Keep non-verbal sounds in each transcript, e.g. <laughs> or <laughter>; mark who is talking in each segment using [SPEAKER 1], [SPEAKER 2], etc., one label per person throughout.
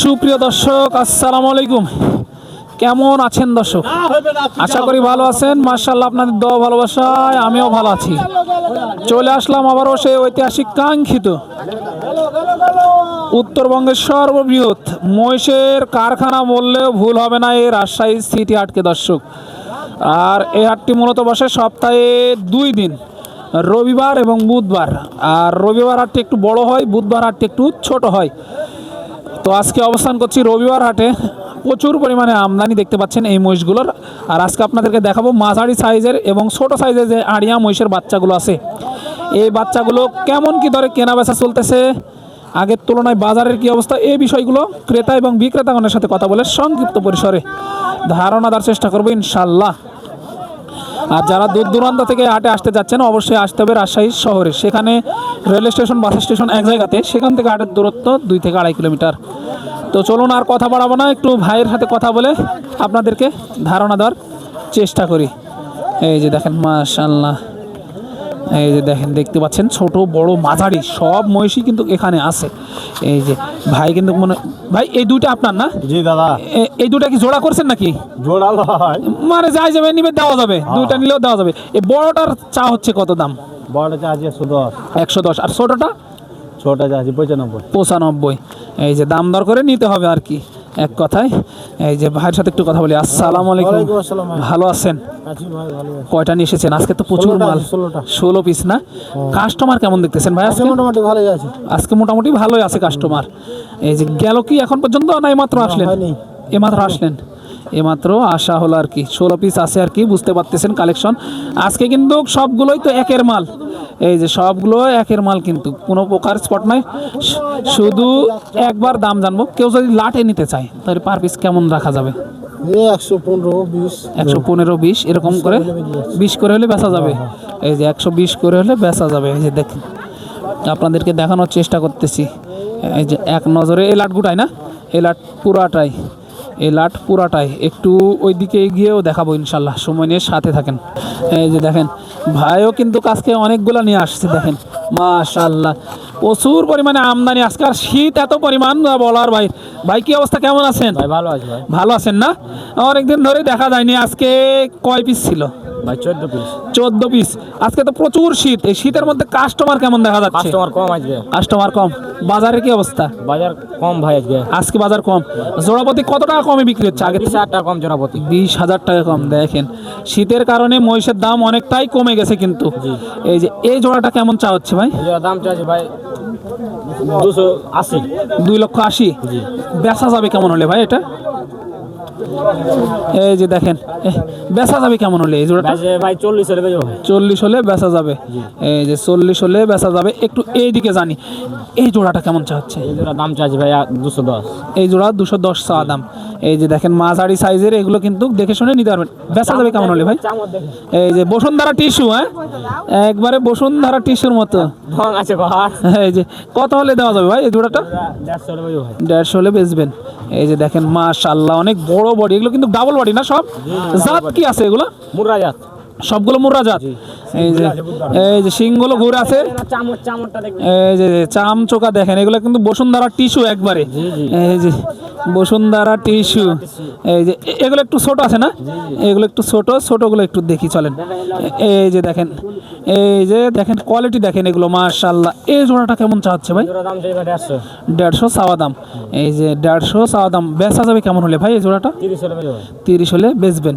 [SPEAKER 1] সুপ্রিয় দর্শক, আসসালামু আলাইকুম। কেমন আছেন দর্শক? আশা করি ভালো আছেন। মার্শাল্লাহ আপনাদের দোয়া ভালোবাসায় আমিও ভালো আছি। চলে আসলাম আবারও সেই ঐতিহাসিক কাঙ্ক্ষিত উত্তরবঙ্গের সর্ববৃহৎ মহিষের কারখানা বললেও ভুল হবে না এই রাজশাহী সিটি হাটকে দর্শক। আর এই হাটটি মূলত বসে সপ্তাহে দুই দিন, রবিবার এবং বুধবার। আর রবিবার হাটটি একটু বড় হয়, বুধবার হাটটি একটু ছোট হয়। তো আজকে অবস্থান করছি রবিবার হাটে। প্রচুর পরিমাণে আমদানি দেখতে পাচ্ছেন এই মহিষগুলোর। আর আজকে আপনাদেরকে দেখাবো মাঝারি সাইজের এবং ছোট সাইজের যে আড়িয়া মহিষের বাচ্চাগুলো আছে। এই বাচ্চাগুলো কেমন কি দরে কেনা বেচা চলতেছে? আগের তুলনায় বাজারের কি অবস্থা? এই বিষয়গুলো ক্রেতা এবং বিক্রেতাগণের সাথে কথা বলে সংক্ষিপ্ত পরিসরে ধারণা দেওয়ার চেষ্টা করব ইনশাল্লাহ আর যারা দূর দূরান্ত থেকে হাটে আসতে যাচ্ছেন, অবশ্যই আসতে হবে রাজশাহী শহরে। সেখানে রেল স্টেশন বাস স্টেশন এক জায়গাতে। সেখান থেকে হাটের দূরত্ব দুই থেকে আড়াই কিলোমিটার। তো চলুন আর কথা বাড়াবো না একটু ভাইয়ের সাথে কথা বলে আপনাদেরকে ধারণা দেওয়ার চেষ্টা করি। এই যে দেখেন মাশাল্লাহ এই যে দেখেন দেখতে পাচ্ছেন ছোট বড় মাঝারি সব মহিষই কিন্তু এখানে আছে। এই যে ভাই কিন্তু মনে ভাই এই দুইটা আপনার না?
[SPEAKER 2] জি দাদা।
[SPEAKER 1] এই দুটা কি জোড়া করছেন নাকি?
[SPEAKER 2] জোড়া
[SPEAKER 1] মানে যাই যাবে নিবে দেওয়া যাবে। দুইটা নিলেও দেওয়া যাবে। এই বড়টার চা হচ্ছে কত দাম?
[SPEAKER 2] বড়টা একশো দশ।
[SPEAKER 1] একশো দশ। আর ছোটটা?
[SPEAKER 2] ছোটটা পঁচানব্বই।
[SPEAKER 1] পঁচানব্বই। এই যে দাম দর করে নিতে হবে আর কি এক কথায়। এই যে ভাইয়ের সাথে একটু কথা বলি। আসসালামু আলাইকুম। ভালো আছেন। কয়টা নিয়ে এসেছেন? আজকে তো প্রচুর মাল। ষোলো পিস না? কাস্টমার কেমন দেখতেছেন ভাই
[SPEAKER 2] আজকে মোটামুটি ভালোই আছে।
[SPEAKER 1] আজকে মোটামুটি ভালোই আছে কাস্টমার এই যে গেল কি এখন পর্যন্ত না এইমাত্র আসলেন?
[SPEAKER 2] হয়নি।
[SPEAKER 1] এমাত্র আসলেন? এমাত্র আসা হলো আর কি। ষোলো পিস আছে আর কি বুঝতে পারতেছেন কালেকশন আজকে কিন্তু সবগুলোই তো একের মাল। এই যে সবগুলো একের মাল কিন্তু কোনো প্রকার স্পট নাই। শুধু একবার দাম জানব। কেউ যদি লাটে নিতে চায় তাহলে পার পিস কেমন রাখা যাবে?
[SPEAKER 2] একশো পনেরো বিশ।
[SPEAKER 1] একশো পনেরো বিশ এরকম করে? বিশ করে হলে বেচা যাবে? এই যে একশো বিশ করে হলে বেচা যাবে। এই যে দেখেন আপনাদেরকে দেখানোর চেষ্টা করতেছি। এই যে এক নজরে এই লাট গুটাই না? এই লাট পুরাটাই। এই লাট পুরাটাই একটু ওই দিকে গিয়েও দেখাবো ইনশাল্লাহ। সময় নিয়ে সাথে থাকেন। এই যে দেখেন ভাইও কিন্তু কাজকে অনেকগুলো নিয়ে আসছে দেখেন। মাশাল্লাহ প্রচুর পরিমাণে আমদানি আজকে আর শীত এত পরিমাণ বলার ভাই। ভাই কি অবস্থা? কেমন আছেন?
[SPEAKER 2] ভাই ভালো আছে ভাই।
[SPEAKER 1] ভালো আছেন না? অনেকদিন ধরে দেখা যায়নি আজকে কয় পিস ছিল?
[SPEAKER 2] ভাই চোদ্দ পিস
[SPEAKER 1] চোদ্দ পিস আজকে তো প্রচুর শীত। এই শীতের মধ্যে কাস্টমার কেমন দেখা যাচ্ছে?
[SPEAKER 2] কাস্টমার কম আজকে।
[SPEAKER 1] কাস্টমার কম। বাজারে কি অবস্থা?
[SPEAKER 2] বাজার কম ভাই আজকে।
[SPEAKER 1] আজকে বাজার কম। জোড়াপতি কত টাকা কমে বিক্রি হচ্ছে? আগে
[SPEAKER 2] বিশ হাজার টাকা কম জোড়াপতি।
[SPEAKER 1] বিশ হাজার টাকা কম। দেখেন শীতের কারণে মহিষের দাম অনেকটাই কমে গেছে কিন্তু। এই যে এই জোড়াটা কেমন চা হচ্ছে ভাই?
[SPEAKER 2] দাম চাচ্ছি ভাই দুশো আশি।
[SPEAKER 1] দুই লক্ষ আশি। বেচা যাবে কেমন হলে ভাই এটা? এই যে দেখেন বেচা যাবে কেমন হলে এই জোড়াটা?
[SPEAKER 2] ভাই চল্লিশ হলে
[SPEAKER 1] চল্লিশ হলে বেচা যাবে। এই যে চল্লিশ হলে বেচা যাবে। একটু এই দিকে জানি এই জোড়াটা কেমন চাচ্ছে
[SPEAKER 2] এই জোড়া দাম চাচ্ছে ভাই দুশো দশ।
[SPEAKER 1] এই জোড়া দুশো দশ চা দাম। এই যে দেখেন মাঝারি সাইজের এগুলো কিন্তু দেখে শুনে নিতে পারবেন। বেচা যাবে কেমন হলে ভাই? এই যে বসুন্ধরা টিস্যু হ্যাঁ? একবারে বসুন্ধরা টিস্যুর মতো। এই যে কত হলে দেওয়া যাবে ভাই এই জোড়াটা?
[SPEAKER 2] দেড়শো হলে বেজে
[SPEAKER 1] দেড়শো হলে বেচবেন। এই যে দেখেন মাশাল্লাহ অনেক বড় বডি এগুলো কিন্তু ডাবল বডি না সব? জাত কি আছে এগুলো?
[SPEAKER 2] মুর্রা জাত
[SPEAKER 1] সবগুলো মুর্রা জাত এই যে এই যে শিংগুলো ঘুরে আছে। এই যে চাম চোকা দেখেন এগুলো কিন্তু বসুন্ধরা টিস্যু একবারে। এই যে বসুন্ধরা টিস্যু। এই যে এগুলো একটু ছোট আছে না? এগুলো একটু ছোট ছোটগুলো একটু দেখি চলেন। এই যে দেখেন এই যে দেখেন কোয়ালিটি দেখেন এগুলো মাশাল্লাহ এই জোড়াটা কেমন চাচ্ছে ভাই?
[SPEAKER 2] দেড়শো
[SPEAKER 1] চাওয়া দাম। এই যে দেড়শো চাওয়া দাম। বেচা যাবে কেমন হলে ভাই এই জোড়াটা?
[SPEAKER 2] তিরিশ হলে
[SPEAKER 1] বেচবেন।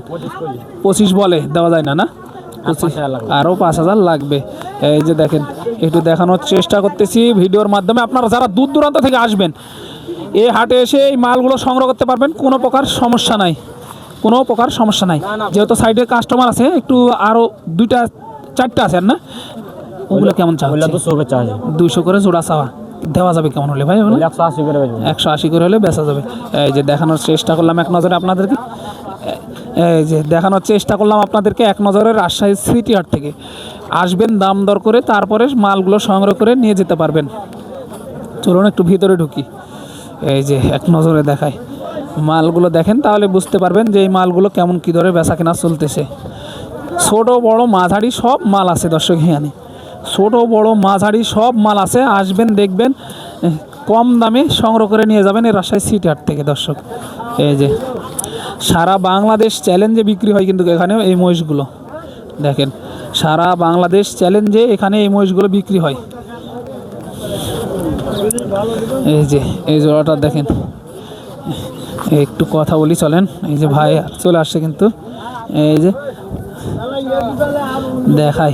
[SPEAKER 2] পঁচিশ
[SPEAKER 1] বলে দেওয়া যায় না না? আরও পাঁচ হাজার লাগবে। এই যে দেখেন একটু দেখানোর চেষ্টা করতেছি ভিডিওর মাধ্যমে। আপনারা যারা দূর দূরান্ত থেকে আসবেন এই হাটে এসে এই মালগুলো সংগ্রহ করতে পারবেন কোনো প্রকার সমস্যা নাই। কোনো প্রকার সমস্যা নাই। যেহেতু সাইডে কাস্টমার আছে একটু আরও দুইটা চারটা আছে না? ওগুলো কেমন চা
[SPEAKER 2] ওইগুলো দুশো করে চার্জ
[SPEAKER 1] দুইশো করে জোড়া চাওয়া। দেওয়া যাবে কেমন হলে ভাই
[SPEAKER 2] একশো আশি করে
[SPEAKER 1] একশো আশি করে হলে বেচা যাবে। এই যে দেখানোর চেষ্টা করলাম এক নজরে আপনাদেরকে। দেখানোর চেষ্টা করলাম আপনাদেরকে এক নজরে রাজশাহী সিটি হাট থেকে। আসবেন, দাম দর করে তারপরে মালগুলো সংগ্রহ করে নিয়ে যেতে পারবেন। চলুন একটু ভিতরে ঢুকি। এই যে এক নজরে দেখায় মালগুলো দেখেন, তাহলে বুঝতে পারবেন যে এই মালগুলো কেমন কী ধরে বেচা কেনা চলতেছে। ছোটো, বড়, মাঝারি সব মাল আছে দর্শক এখানে ছোটো, বড়, মাঝারি সব মাল আছে, আসবেন, দেখবেন কম দামে সংগ্রহ করে নিয়ে যাবেন এই রাজশাহী সিটি হাট থেকে দর্শক। এই যে সারা বাংলাদেশ চ্যালেঞ্জে বিক্রি হয় কিন্তু এখানে এই মহিষগুলো। দেখেন সারা বাংলাদেশ চ্যালেঞ্জে এখানে এই মহিষগুলো বিক্রি হয়। এই যে এই জোড়াটা দেখেন। একটু কথা বলি চলেন। এই যে ভাই চলে আসছে কিন্তু। এই যে দেখাই।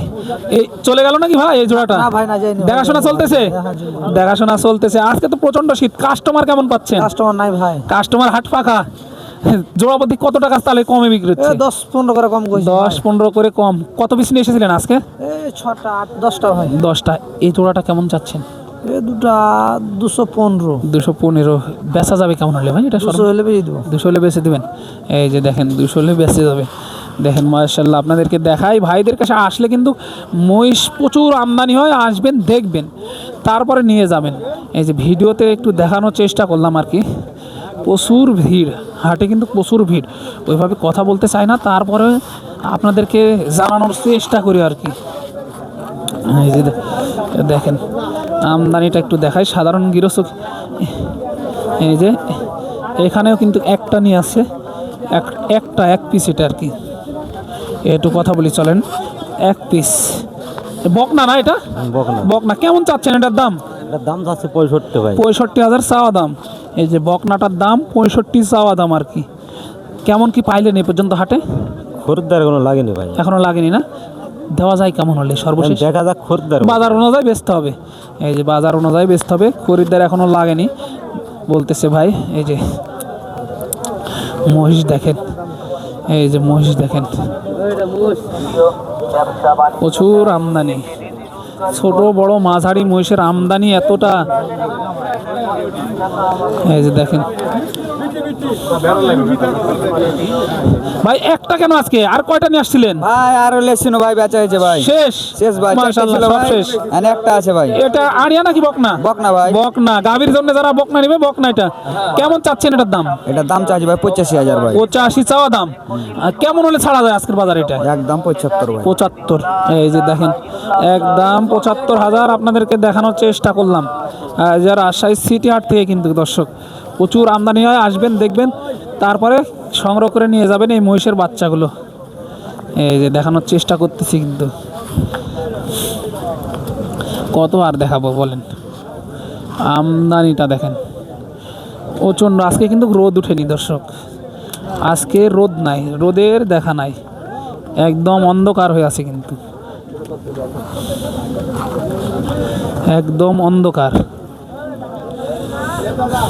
[SPEAKER 1] এই চলে গেল নাকি ভাই এই জোড়াটা। দেখাশোনা চলতেছে? দেখাশোনা চলতেছে। আজকে তো প্রচণ্ড শীত। কাস্টমার কেমন পাচ্ছেন?
[SPEAKER 3] কাস্টমার নাই ভাই।
[SPEAKER 1] কাস্টমার হাট ফাঁকা। <laughs> জোড়াপতি কত টাকা তাহলে কমে বিক্রি হচ্ছে?
[SPEAKER 3] দশ পনেরো করে কম
[SPEAKER 1] দশ পনেরো করে কম। কত পিস নিয়ে এসেছিলেন আজকে?
[SPEAKER 3] ছটা আট দশটা ভাই
[SPEAKER 1] দশটা। এই জোড়াটা কেমন চাচ্ছেন?
[SPEAKER 3] এ দুটা দুশো পনেরো।
[SPEAKER 1] দুশো পনেরো। বেচা যাবে কেমন হলে ভাই এটা
[SPEAKER 3] দুশো হলে দেবো।
[SPEAKER 1] দুশো হলে দেবেন? এই যে দেখেন দুশো হলে বেচে যাবে। দেখেন মার্শাল্লাহ আপনাদেরকে দেখাই। ভাইদের কাছে আসলে কিন্তু মহিষ প্রচুর আমদানি হয় আসবেন দেখবেন। তারপরে নিয়ে যাবেন। এই যে ভিডিওতে একটু দেখানোর চেষ্টা করলাম আর কি। প্রচুর ভিড় হাটে কিন্তু প্রচুর ভিড়। ওইভাবে কথা বলতে চাই না তারপরে আপনাদেরকে জানানোর চেষ্টা করি আর কি। এই যে দেখেন আমদানিটা একটু দেখাই সাধারণ গৃহস্থ এই যে এখানেও কিন্তু একটা নিয়ে আছে এক একটা এক পিস এটা আর কি। একটু কথা বলি চলেন এক পিস বকনা না এটা?
[SPEAKER 2] বকনা।
[SPEAKER 1] বকনা কেমন চাচ্ছেন এটার দাম?
[SPEAKER 2] এটার দাম যাচ্ছে পঁয়ষট্টি ভাই।
[SPEAKER 1] পঁয়ষট্টি হাজার চাওয়া দাম। এই যে বকনাটার দাম পঁয়ষট্টি চাওয়া দাম আর কি। কেমন কি পাইলেন এই পর্যন্ত হাটে?
[SPEAKER 2] খরিদ্দার কোনো লাগেনি ভাই।
[SPEAKER 1] এখনও লাগেনি না? দেওয়া যায় কেমন হলে সর্বশেষ?
[SPEAKER 2] দেখা যাক খরিদ্দার
[SPEAKER 1] বাজার অনুযায়ী বেচতে হবে। এই যে বাজার অনুযায়ী বেচতে হবে। খরিদ্দার এখনও লাগেনি। বলতেছে ভাই এই যে মহিষ দেখেন। এই যে মহিষ দেখেন। প্রচুর আমদানি। ছোট বড় মাঝারি মহিষের আমদানি এতটা এই যে দেখেন। ভাই একটা কেন আজকে? আর কয়টা নিয়ে আসছিলেন?
[SPEAKER 3] ভাই আরও লেছিল ভাই বেচা হয়েছে ভাই।
[SPEAKER 1] শেষ?
[SPEAKER 3] শেষ ভাই
[SPEAKER 1] মাশাআল্লাহ, সব শেষ।
[SPEAKER 3] এখানে একটা আছে ভাই।
[SPEAKER 1] এটা আড়িয়া নাকি বকনা?
[SPEAKER 3] বকনা ভাই।
[SPEAKER 1] বকনা। গাভীর জন্য যারা বকনা নিবে বকনা এটা। কেমন চাচ্ছেন এটার দাম?
[SPEAKER 3] এটার দাম চাইছি ভাই পঁচাশি হাজার ভাই।
[SPEAKER 1] পঁচাশি চাওয়া দাম। কেমন হলে ছাড়া যায় আজকের বাজার এটা?
[SPEAKER 3] একদম পঁচাত্তর ভাই।
[SPEAKER 1] পঁচাত্তর। এই যে দেখেন একদম পঁচাত্তর হাজার আপনাদেরকে দেখানোর চেষ্টা করলাম। আহ, যে রাজশাহী সিটি হাট থেকে কিন্তু দর্শক প্রচুর আমদানি হয়, আসবেন, দেখবেন। তারপরে সংগ্রহ করে নিয়ে যাবেন এই মহিষের বাচ্চাগুলো। এই যে দেখানোর চেষ্টা করতেছি কিন্তু। কত আর দেখাবো বলেন? আমদানিটা দেখেন। প্রচণ্ড, আজকে কিন্তু রোদ উঠেনি দর্শক। আজকে রোদ নাই, রোদের দেখা নাই। একদম অন্ধকার হয়ে আছে কিন্তু। একদম অন্ধকার। দাদা